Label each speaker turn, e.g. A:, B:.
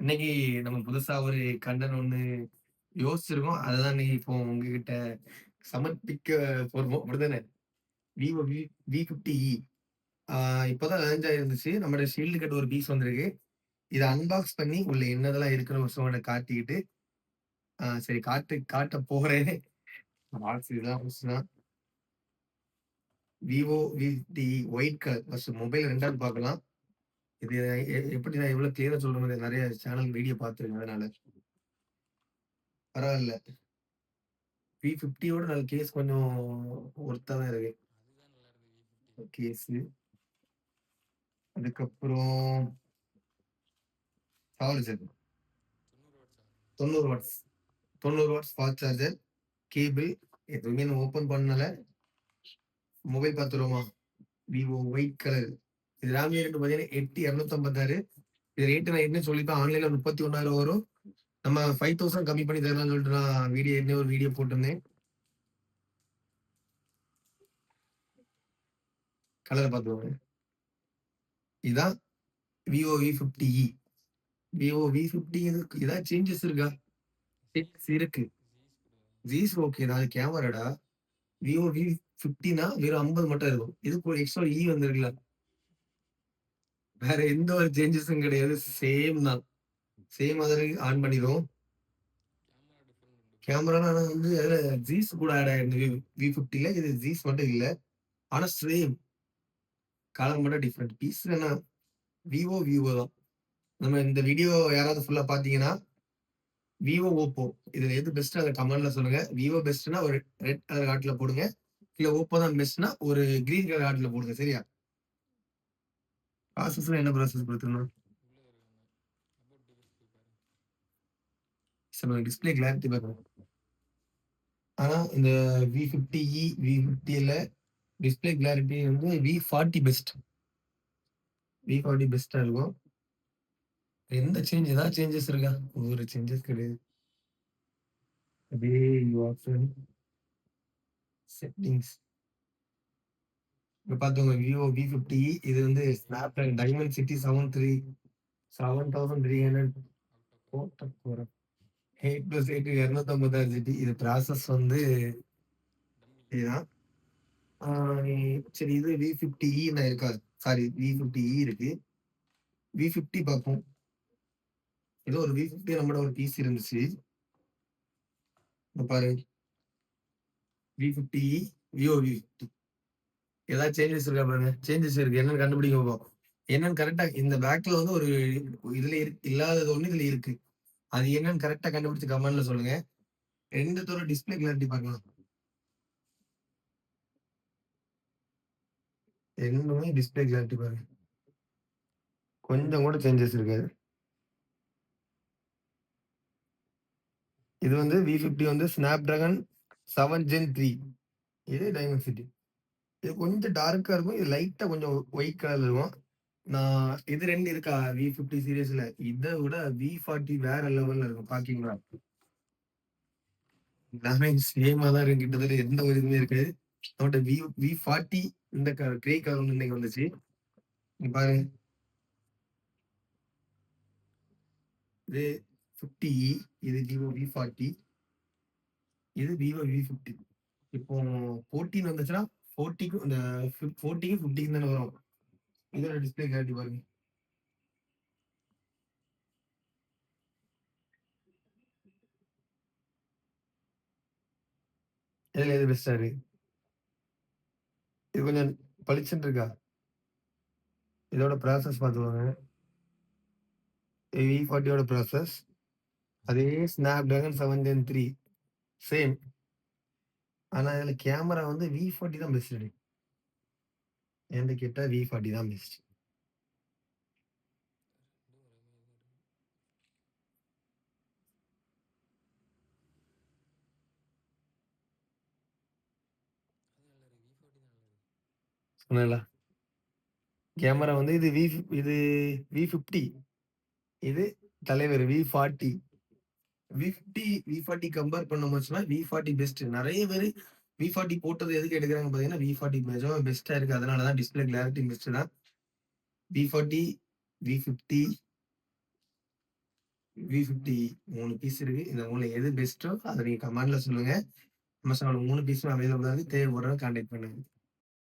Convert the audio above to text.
A: இன்னைக்கு நம்ம புதுசா ஒரு கண்டன் ஒண்ணு யோசிச்சிருக்கோம். அதுதான் இன்னைக்கு இப்போ உங்ககிட்ட சமர்ப்பிக்க போறோம். அப்படிதானே? வி V V50e ஆ இப்பதான் லான்ச் ஆயிருந்துச்சு. நம்மளோட ஷீல்டு கட் ஒரு பீஸ் வந்திருக்கு. இதை அன்பாக்ஸ் பண்ணி உள்ள என்னதெல்லாம் இருக்கிற ஒரு உங்கள்ட்ட காட்டிக்கிட்டு, சரி காட்டு காட்ட போறேன். பாக்ஸ் இதுதான் first Vivo V V50e white colour. First mobile ரெண்டாவது பார்க்கலாம். இது எ எப்படி நான் இவ்வளோ கிளியரா சொல்றேன் நிறைய சேனல் வீடியோ பார்த்துருக்கேன் அதனால. பரவால்ல. V50யோட நல்ல கேஸ் கொஞ்சம் ஒர்த்தா தான் இருக்கு. கேஸு. அதுக்கப்புறம் charger. 90 watts. 90 watts fast charger. Cable எதுவுமே நான் ஓப்பன் பண்ணல. மொபைல் பார்த்துருவோமா? Vivo white colour. இது RAM ரேட் பார்த்தீங்கன்னா 8256 இது ரேட் நான் ஏற்கனவே சொல்லியிருப்பேன். ஆன்லைன்ல 31,000 வரும். நம்ம 5000 கம்மி பண்ணி தரலாம்னு சொல்லிட்டு நான் வீடியோ என்ன ஒரு வீடியோ போட்டிருந்தேன். கலர் பார்த்துக்கோங்க. இதான் Vivo V50e. Vivo V50 இது ஏதாவது சேஞ்சஸ் இருக்கா? செட்டிங்ஸ் இருக்கு. ஜீஸ் ஓகே தான். அது கேமராடா. Vivo V50னா வெறும் 50 மட்டும் இருக்கும். இதுக்கு ஒரு எக்ஸ்ட்ரா இ e வந்துருக்கலாம் வேற எந்த ஒரு சேஞ்சஸும் கிடையாது. சேம் தான். சேம் அதில் ஆன் பண்ணிடுவோம் கேமரா ஆனால் வந்து அதில் ஜீஸ் கூட ஆட் ஆகிருந்து வி ஃபிஃப்டியில் இது ஜீஸ் மட்டும் இல்லை ஆனால் சேம். கலர் மட்டும் டிஃப்ரெண்ட் பீஸ் என்ன விவோ விவோ தான். நம்ம இந்த வீடியோ யாராவது ஃபுல்லாக பார்த்தீங்கன்னா, விவோ ஓப்போ இதில் எது பெஸ்ட்டு அதை கமெண்ட்ல சொல்லுங்கள் விவோ பெஸ்ட்னா ஒரு ரெட் கலர் காட்டில் போடுங்க. இல்லை ஓப்போ தான் பெஸ்ட்னா ஒரு கிரீன் கலர் காட்டில் போடுங்க. சரியா? ப்ராசஸ்ல என்ன ப்ராசஸ் குடுத்துருந்தோம்? சார் டிஸ்ப்ளே கிளாரிட்டி பார்க்கணும். ஆனால் இந்த வி ஃபிஃப்டி இ வி ஃபிஃப்டியில் டிஸ்பிளே கிளாரிட்டி வந்து V40 பெஸ்ட். வி ஃபார்ட்டி பெஸ்ட்டாக இருக்கும். எந்த சேஞ்ச் ஏதாவது சேஞ்சஸ் இருக்கா? ஒவ்வொரு சேஞ்சஸ் கிடையாது. அப்படியே ஆப்ஷன். செட்டிங்ஸ். இப்போ பார்த்துங்க விவோ வி ஃபிஃப்டி இது வந்து Snapdragon diamond city seven three seven thousand three hundred போட்ட எயிட் ப்ளஸ் எயிட் இரநூத்தொம்பதாயிரம் ஜிபி இது ப்ராசஸ் வந்து இதுதான். சரி இது வி ஃபிஃப்டி இ நான் இருக்கா? சாரி வி ஃபிஃப்டி இ இருக்கு. வி ஃபிஃப்டி பார்ப்போம். ஏதோ ஒரு வி ஃபிஃப்டி நம்மளோட ஒரு பிசி இருந்துச்சு. பாரு. V fifty E Vivo V fifty ஏதாவது சேஞ்சஸ் இருக்கா பாருங்க. சேஞ்சஸ் இருக்கு. என்னன்னு கண்டுபிடிக்க பாப்போம். என்னன்னு கரெக்டா இந்த பேக்ல வந்து ஒரு இதுல இருக்கு இல்லாதது ஒண்ணு இதுல இருக்கு. அது என்னன்னு கரெக்டா கண்டுபிடிச்சு கமெண்ட்ல சொல்லுங்க. 2த்தோட டிஸ்ப்ளே கிளாரிட்டி பார்க்கலாம். ரெண்டுமே டிஸ்பிளே கிளாரிட்டி பாருங்க. கொஞ்சம் கூட சேஞ்சஸ் இருக்காது. இது வந்து V50 வந்து Snapdragon 7 Gen 3 இது Dimensity. இது கொஞ்சம் டார்க்கா இருக்கும். இது லைட்டா கொஞ்சம் ஒயிட் கலர் இருக்கும். நான் இது ரெண்டு இருக்கா வி ஃபிஃப்டி சீரியஸில் இதை விட V40 வேற லெவல்ல இருக்கும். பாக்கீங்களா? எல்லாமே சேமா தான் இருக்கு. கிட்டத்தட்ட எந்த ஒரு இதுவுமே இருக்காது. நம்மட்ட V V40 இந்த க கிரே கலர் ஒன்று இன்னைக்கு வந்துச்சு. இங்க பாருங்க. இது 50e இது விவோ வி ஃபார்ட்டி இது விவோ வி ஃபிஃப்டி இப்போ 14 வந்துச்சுன்னா 40க்கும் இந்த 40க்கும் 50க்கும் தானே வரும். இதோட டிஸ்ப்ளே கிளாரிட்டி பாருங்க. இதில் எது பெஸ்ட்டா இருக்கு? இது கொஞ்சம் பளிச்சுன்னு இருக்கா? இதோட ப்ராசஸ் பார்த்துக்கோங்க. V40யோட ப்ராசஸ். அதே Snapdragon seven gen three same. ஆனா இதுல கேமரா வந்து V40 தான் பெஸ்ட். என்ட்ட கேட்டா V40 தான் பெஸ்ட். சொன்னேன்ல. கேமரா வந்து இது V இது V50. இது தலைவர் விஃப்டி வி ஃபார்ட்டி கம்பேர் பண்ணோம் வச்சுன்னா வி ஃபார்ட்டி பெஸ்ட் நிறைய பேர் வி ஃபார்ட்டி போட்டது எதுக்கு எடுக்கிறாங்க பார்த்தீங்கன்னா வி ஃபார்ட்டி நிஜமாக பெஸ்ட்டாக இருக்குது அதனால தான் டிஸ்பிளே கிளாரிட்டி பெஸ்ட்டு தான். V forty V fifty V fifty மூணு பீஸ் இருக்கு. இந்த மூணு எது பெஸ்ட்டோ அதை நீங்கள் கமெண்ட்ல சொல்லுங்க. அமேசானோட மூணு பீஸும் அவைலபிளாக இருக்கு. தேவைப்படுறது கான்டாக்ட் பண்ணுங்க.